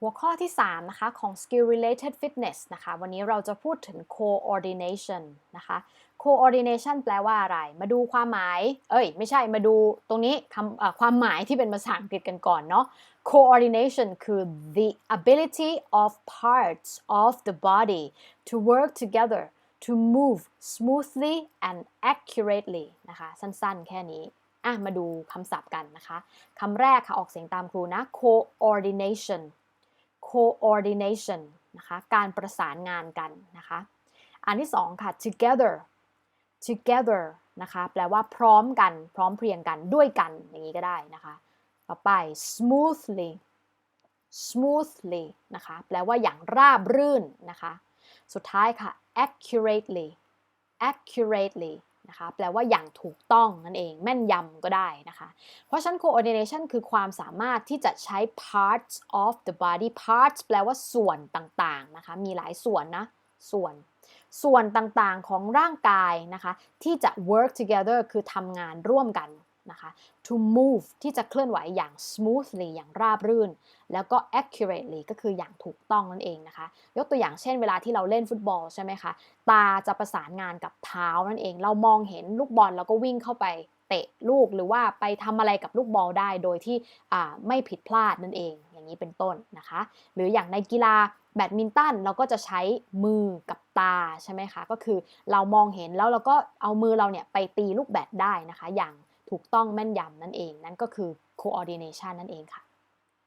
หัวข้อที่ 3 นะคะ ของ skill related fitness นะคะ วันนี้เราจะพูดถึง coordination นะคะ coordination แปลว่าอะไร มาดูความหมาย เอ้ย ไม่ใช่ มาดูตรงนี้คำความหมายที่เป็นภาษาอังกฤษกันก่อนเนาะ coordination คือ the ability of parts of the body to work together to move smoothly and accurately นะคะ สั้นๆ แค่นี้อะมาดูคำศัพท์กันนะคะ คำแรกค่ะ ออกเสียงตามครูนะ coordination coordination นะคะการประสานงานกันนะคะอันที่สองค่ะ together together นะคะแปลว่าพร้อมกันพร้อมเพรียงกันด้วยกันอย่างนี้ก็ได้นะคะ ต่อไป smoothly smoothly นะคะแปลว่าอย่างราบรื่นนะคะ สุดท้ายค่ะ accurately accurately นะคะแปลว่าอย่างถูกต้องนั่นเองแม่นยำก็ได้นะคะ เพราะฉะนั้น coordination คือความสามารถที่จะใช้ parts of the body parts แปลว่าส่วนต่างๆนะคะมีหลายส่วนนะส่วน ส่วนต่างๆของร่างกายนะคะที่จะ work together คือทำงานร่วมกัน นะคะ to move ที่จะเคลื่อนไหวอย่าง smoothly อย่างราบรื่น แล้วก็ accurately ก็คืออย่างถูกต้องนั่นเองนะคะ ยกตัวอย่างเช่นเวลาที่เราเล่นฟุตบอลใช่ไหมคะ ตาจะประสานงานกับเท้านั่นเอง เรามองเห็นลูกบอลแล้วก็วิ่งเข้าไปเตะลูกหรือว่าไปทำอะไรกับลูกบอลได้โดยที่ไม่ผิดพลาดนั่นเอง อย่างนี้เป็นต้นนะคะ หรืออย่างในกีฬาแบดมินตันเราก็จะใช้มือกับตาใช่ไหมคะ ก็คือเรามองเห็นแล้วเราก็เอามือเราเนี่ยไปตีลูกแบดได้นะคะ อย่าง ถูกต้องแม่นยำนั่นเอง นั่นก็คือ coordination นั่นเองค่ะ